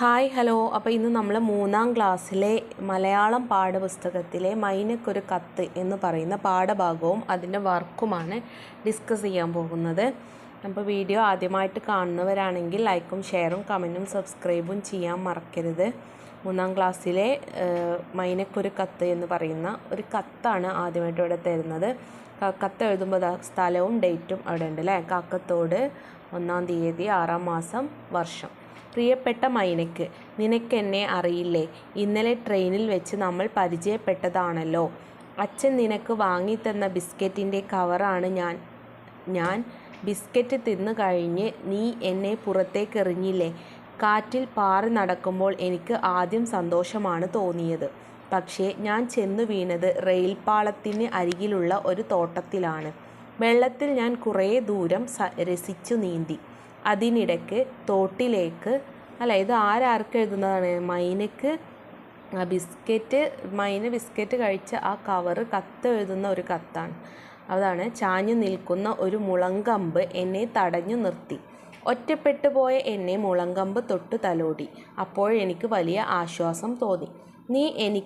Hi hello. അപ്പോൾ ഇന്ന് നമ്മൾ മൂന്നാം ക്ലാസ്സിലെ മലയാളം പാഠപുസ്തകത്തിലെ മൈനക്കൊരു കത്ത് എന്ന് പറയുന്ന പാഠഭാഗവും അതിന്റെ വർക്കുമാണ് ഡിസ്കസ് ചെയ്യാൻ പോകുന്നത്. അപ്പോൾ വീഡിയോ ആദ്യമായിട്ട് കാണുന്നവരാണെങ്കിൽ ലൈക്കും ഷെയറും കമന്റും സബ്സ്ക്രൈബും ചെയ്യാൻ മറക്കരുത്. മൂന്നാം ക്ലാസ്സിലെ മൈനക്കൊരു കത്ത് എന്ന് പറയുന്ന ഒരു കത്താണ് ആദ്യമായിട്ട് ഇവിടെ തരുന്നത്. കത്ത് എഴുതുമ്പോൾ സ്ഥലവും ഡേറ്റും അവിടെ ഉണ്ട് അല്ലേ? കാക്കത്തോട് ഒന്നാം തീയതി ആറാം മാസം വർഷം. പ്രിയപ്പെട്ട മൈനക്ക് നിനക്കെന്നെ അറിയില്ലേ? ഇന്നലെ ട്രെയിനിൽ വെച്ച് നമ്മൾ പരിചയപ്പെട്ടതാണല്ലോ. അച്ഛൻ നിനക്ക് വാങ്ങിത്തന്ന ബിസ്ക്കറ്റിന്റെ കവറാണ് ഞാൻ. ഞാൻ ബിസ്ക്കറ്റ് തിന്നു കഴിഞ്ഞ് നീ എന്നെ പുറത്തേക്ക് എറിഞ്ഞില്ലേ കാറ്റിൽ പാറി നടക്കുമ്പോൾ എനിക്ക് ആദ്യം സന്തോഷമാണ് തോന്നിയത്. പക്ഷേ ഞാൻ ചെന്നു വീണത് റെയിൽ പാളത്തിന് അരികിലുള്ള ഒരു തോട്ടത്തിലാണ്. വെള്ളത്തിൽ ഞാൻ കുറേ ദൂരം രസിച്ചു നീന്തി. അതിനിടയ്ക്ക് തോട്ടിലേക്ക് അല്ല ഇത് ആരാർക്ക് എഴുതുന്നതാണ്? മൈനക്ക് ആ ബിസ്ക്കറ്റ് മൈന ബിസ്ക്കറ്റ് കഴിച്ച ആ കവറ് കത്ത് എഴുതുന്ന ഒരു കത്താണ്. അതാണ് ചാഞ്ഞു നിൽക്കുന്ന ഒരു മുളങ്കമ്പ് എന്നെ തടഞ്ഞു നിർത്തി. ഒറ്റപ്പെട്ടു പോയ എന്നെ മുളങ്കമ്പ് തൊട്ട് തലോടി. അപ്പോഴെനിക്ക് വലിയ ആശ്വാസം തോന്നി. നീ എനി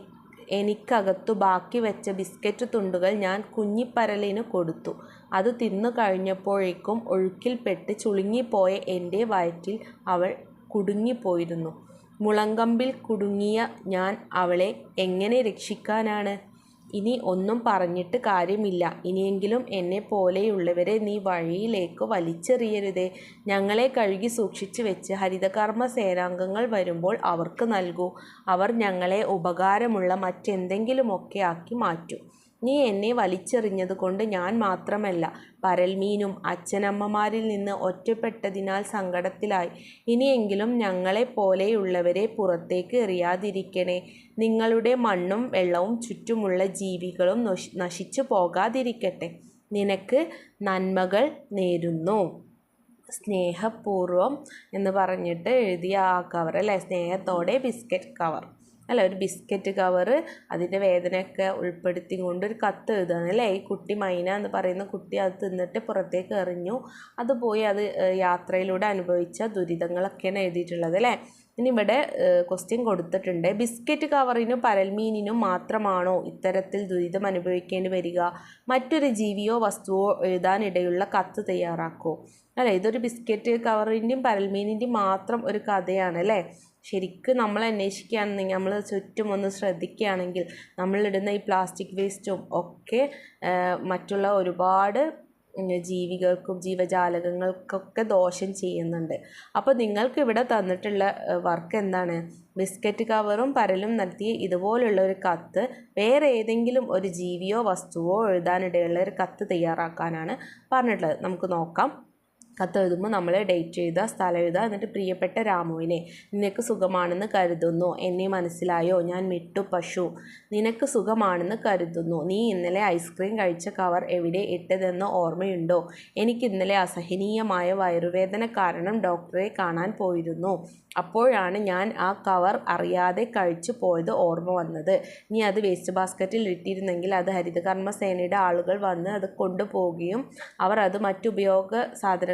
എനിക്കകത്തു ബാക്കി വെച്ച ബിസ്ക്കറ്റ് തുണ്ടുകൾ ഞാൻ കുഞ്ഞിപ്പരലിന് കൊടുത്തു. അത് തിന്നു കഴിഞ്ഞപ്പോഴേക്കും ഒഴുക്കിൽപ്പെട്ട് ചുളുങ്ങിപ്പോയ എന്റെ വയറ്റിൽ അവൾ കുടുങ്ങിപ്പോയിരുന്നു. മുളങ്കമ്പിൽ കുടുങ്ങിയ ഞാൻ അവളെ എങ്ങനെ രക്ഷിക്കാനാണ്? ഇനി ഒന്നും പറഞ്ഞിട്ട് കാര്യമില്ല. ഇനിയെങ്കിലും എന്നെ പോലെയുള്ളവരെ നീ വഴിയിലേക്ക് വലിച്ചെറിയരുതേ. ഞങ്ങളെ കഴുകി സൂക്ഷിച്ചു വെച്ച് ഹരിതകർമ്മ സേനാംഗങ്ങൾ വരുമ്പോൾ അവർക്ക് നൽകൂ. അവർ ഞങ്ങളെ ഉപകാരമുള്ള മറ്റെന്തെങ്കിലുമൊക്കെ ആക്കി മാറ്റും. നീ എന്നെ വലിച്ചെറിഞ്ഞത് കൊണ്ട് ഞാൻ മാത്രമല്ല പരൽമീനും അച്ഛനമ്മമാരിൽ നിന്ന് ഒറ്റപ്പെട്ടതിനാൽ സങ്കടത്തിലായി. ഇനിയെങ്കിലും ഞങ്ങളെ പോലെയുള്ളവരെ പുറത്തേക്ക് എറിയാതിരിക്കണേ. നിങ്ങളുടെ മണ്ണും വെള്ളവും ചുറ്റുമുള്ള ജീവികളും നശി- നശിച്ചു പോകാതിരിക്കട്ടെ. നിനക്ക് നന്മകൾ നേരുന്നു. സ്നേഹപൂർവം എന്ന് പറഞ്ഞിട്ട് എഴുതിയ ആ കവർ അല്ലേ? സ്നേഹത്തോടെ ബിസ്ക്കറ്റ് കവർ അല്ല ഒരു ബിസ്ക്കറ്റ് കവറ് അതിന്റെ വേദനയൊക്കെ ഉൾപ്പെടുത്തി കൊണ്ട് ഒരു കത്ത് എഴുതുകയാണ്. അല്ലേ? ഈ കുട്ടി മൈന എന്ന് പറയുന്ന കുട്ടി അത് തിന്നിട്ട് പുറത്തേക്ക് എറിഞ്ഞു. അത് പോയി അത് യാത്രയിലൂടെ അനുഭവിച്ച ദുരിതങ്ങളൊക്കെയാണ് എഴുതിയിട്ടുള്ളത് അല്ലേ? ഇനി ഇവിടെ ക്വസ്റ്റ്യൻ കൊടുത്തിട്ടുണ്ട്. ബിസ്ക്കറ്റ് കവറിനും പരൽമീനിനും മാത്രമാണോ ഇത്തരത്തിൽ ദുരിതം അനുഭവിക്കേണ്ടി വരിക? മറ്റൊരു ജീവിയോ വസ്തുവോ എഴുതാനിടയുള്ള കത്ത് തയ്യാറാക്കൂ. അല്ലേ? ഇതൊരു ബിസ്ക്കറ്റ് കവറിന്റെയും പരൽമീനിന്റെയും മാത്രം ഒരു കഥയാണ് അല്ലേ? ശരിക്കും നമ്മൾ അന്വേഷിക്കുകയാണെന്നെങ്കിൽ നമ്മൾ ചുറ്റും ഒന്ന് ശ്രദ്ധിക്കുകയാണെങ്കിൽ നമ്മളിടുന്ന ഈ പ്ലാസ്റ്റിക് വേസ്റ്റും ഒക്കെ മറ്റുള്ള ഒരുപാട് ജീവികൾക്കും ജീവജാലകങ്ങൾക്കൊക്കെ ദോഷം ചെയ്യുന്നുണ്ട്. അപ്പോൾ നിങ്ങൾക്ക് ഇവിടെ തന്നിട്ടുള്ള വർക്ക് എന്താണ്? ബിസ്ക്കറ്റ് കവറും പരലും നടത്തിയ ഇതുപോലുള്ള ഒരു കത്ത് വേറെ ഏതെങ്കിലും ഒരു ജീവിയോ വസ്തുവോ എഴുതാനിടയുള്ള ഒരു കത്ത് തയ്യാറാക്കാനാണ് പറഞ്ഞിട്ടുള്ളത്. നമുക്ക് നോക്കാം. കത്ത് എഴുതുമ്പോൾ നമ്മൾ ഡേറ്റ് എഴുതുക സ്ഥലം എഴുതുക എന്നിട്ട് പ്രിയപ്പെട്ട രാമുവിനെ നിനക്ക് സുഖമാണെന്ന് കരുതുന്നു. എന്നെ മനസ്സിലായോ? ഞാൻ മിട്ടു പശു. നിനക്ക് സുഖമാണെന്ന് കരുതുന്നു. നീ ഇന്നലെ ഐസ്ക്രീം കഴിച്ച കവർ എവിടെ ഇട്ടതെന്ന് ഓർമ്മയുണ്ടോ? എനിക്ക് ഇന്നലെ അസഹനീയമായ വയറുവേദന കാരണം ഡോക്ടറെ കാണാൻ പോയിരുന്നു. അപ്പോഴാണ് ഞാൻ ആ കവർ അറിയാതെ കഴിച്ചു പോയത് ഓർമ്മ വന്നത്. നീ അത് വേസ്റ്റ് ബാസ്ക്കറ്റിൽ ഇട്ടിരുന്നെങ്കിൽ അത് ഹരിതകർമ്മ സേനയുടെ ആളുകൾ വന്ന് അത് കൊണ്ടുപോവുകയും അവർ അത് മറ്റുപയോഗ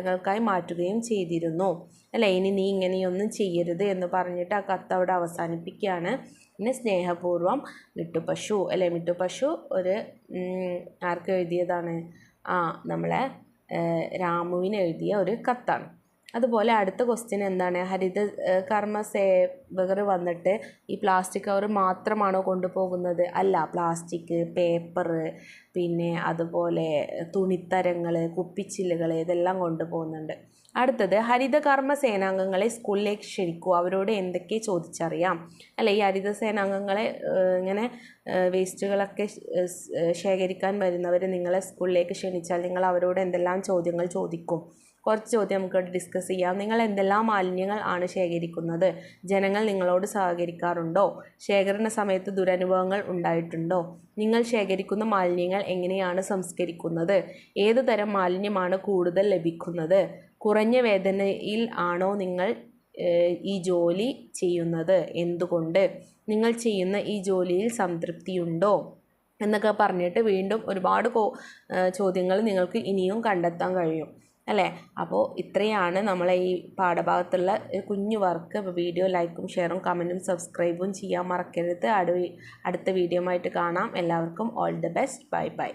സാധനങ്ങൾക്കായി മാറ്റുകയും ചെയ്തിരുന്നു. അല്ലേ? ഇനി നീ ഇങ്ങനെയൊന്നും ചെയ്യരുത് എന്ന് പറഞ്ഞിട്ട് ആ കത്ത് അവിടെ അവസാനിപ്പിക്കുകയാണ്. പിന്നെ സ്നേഹപൂർവം മിട്ടുപശു അല്ലേ? മിട്ടുപശു ഒരു ആർക്ക് എഴുതിയതാണ്? ആ നമ്മളെ രാമുവിന് എഴുതിയ ഒരു കത്താണ്. അതുപോലെ അടുത്ത ക്വസ്റ്റ്യൻ എന്താണ്? ഹരിത കർമ്മ സേവകർ വന്നിട്ട് ഈ പ്ലാസ്റ്റിക് കവർ മാത്രമാണോ കൊണ്ടുപോകുന്നത്? അല്ല പ്ലാസ്റ്റിക് പേപ്പർ പിന്നെ അതുപോലെ തുണിത്തരങ്ങൾ കുപ്പിച്ചില്ലുകൾ ഇതെല്ലാം കൊണ്ടുപോകുന്നുണ്ട്. അടുത്തത് ഹരിത കർമ്മ സേനാംഗങ്ങളെ സ്കൂളിലേക്ക് ക്ഷണിക്കൂ. അവരോട് എന്തൊക്കെ ചോദിച്ചറിയാം? അല്ല ഈ ഹരിത സേനാംഗങ്ങളെ ഇങ്ങനെ വേസ്റ്റുകളൊക്കെ ശേഖരിക്കാൻ വരുന്നവർ നിങ്ങളെ സ്കൂളിലേക്ക് ക്ഷണിച്ചാൽ നിങ്ങൾ അവരോട് എന്തെല്ലാം ചോദ്യങ്ങൾ ചോദിക്കും? കുറച്ച് ചോദ്യം നമുക്ക് ഡിസ്കസ് ചെയ്യാം. നിങ്ങൾ എന്തെല്ലാം മാലിന്യങ്ങൾ ആണ് ശേഖരിക്കുന്നത്? ജനങ്ങൾ നിങ്ങളോട് സഹകരിക്കാറുണ്ടോ? ശേഖരണ സമയത്ത് ദുരനുഭവങ്ങൾ ഉണ്ടായിട്ടുണ്ടോ? നിങ്ങൾ ശേഖരിക്കുന്ന മാലിന്യങ്ങൾ എങ്ങനെയാണ് സംസ്കരിക്കുന്നത്? ഏത് തരം മാലിന്യമാണ് കൂടുതൽ ലഭിക്കുന്നത്? കുറഞ്ഞ വേദനയിൽ ആണോ നിങ്ങൾ ഈ ജോലി ചെയ്യുന്നത്? എന്തുകൊണ്ട് നിങ്ങൾ ചെയ്യുന്ന ഈ ജോലിയിൽ സംതൃപ്തിയുണ്ടോ? എന്നൊക്കെ പറഞ്ഞിട്ട് വീണ്ടും ഒരുപാട് ചോദ്യങ്ങൾ നിങ്ങൾക്ക് ഇനിയും കണ്ടെത്താൻ കഴിയും. അല്ലേ? അപ്പോൾ ഇത്രയാണ് നമ്മളെ ഈ പാഠഭാഗത്തുള്ള കുഞ്ഞു വർക്ക്. വീഡിയോ ലൈക്കും ഷെയറും കമന്റും സബ്സ്ക്രൈബും ചെയ്യാൻ മറക്കരുത്. അടുത്ത വീഡിയോ ആയിട്ട് കാണാം. എല്ലാവർക്കും all the best. Bye bye.